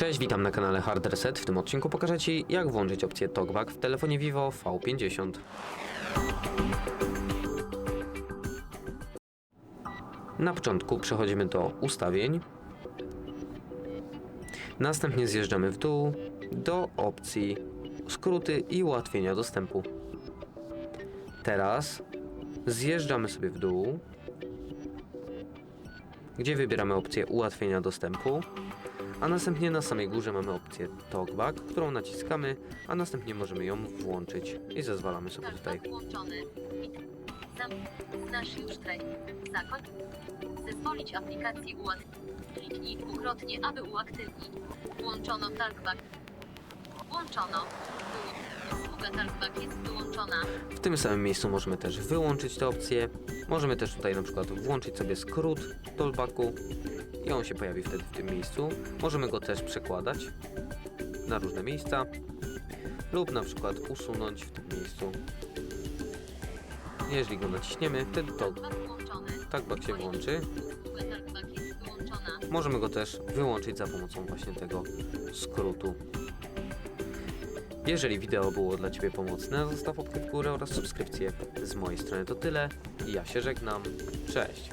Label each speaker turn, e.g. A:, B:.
A: Cześć, witam na kanale Hard Reset. W tym odcinku pokażę Ci, jak włączyć opcję TalkBack w telefonie Vivo V50. Na początku przechodzimy do ustawień. Następnie zjeżdżamy w dół do opcji skróty i ułatwienia dostępu. Teraz zjeżdżamy sobie w dół, gdzie wybieramy opcję ułatwienia dostępu, a następnie na samej górze mamy opcję TalkBack, którą naciskamy, a następnie możemy ją włączyć i zezwalamy sobie tutaj.
B: Znasz już. Zezwolić ułatwić. Kliknij dwukrotnie, aby uaktywnić. Włączono talkback. Włączono. Usługa talkback jest wyłączona.
A: W tym samym miejscu możemy też wyłączyć tę opcję. Możemy też tutaj na przykład włączyć sobie skrót talkbacku i on się pojawi wtedy w tym miejscu. Możemy go też przekładać na różne miejsca lub na przykład usunąć w tym miejscu. Jeżeli go naciśniemy, wtedy to
B: talkback
A: się włączy. Możemy go też wyłączyć za pomocą właśnie tego skrótu. Jeżeli wideo było dla Ciebie pomocne, zostaw łapkę w górę oraz subskrypcję. Z mojej strony to tyle. Ja się żegnam. Cześć!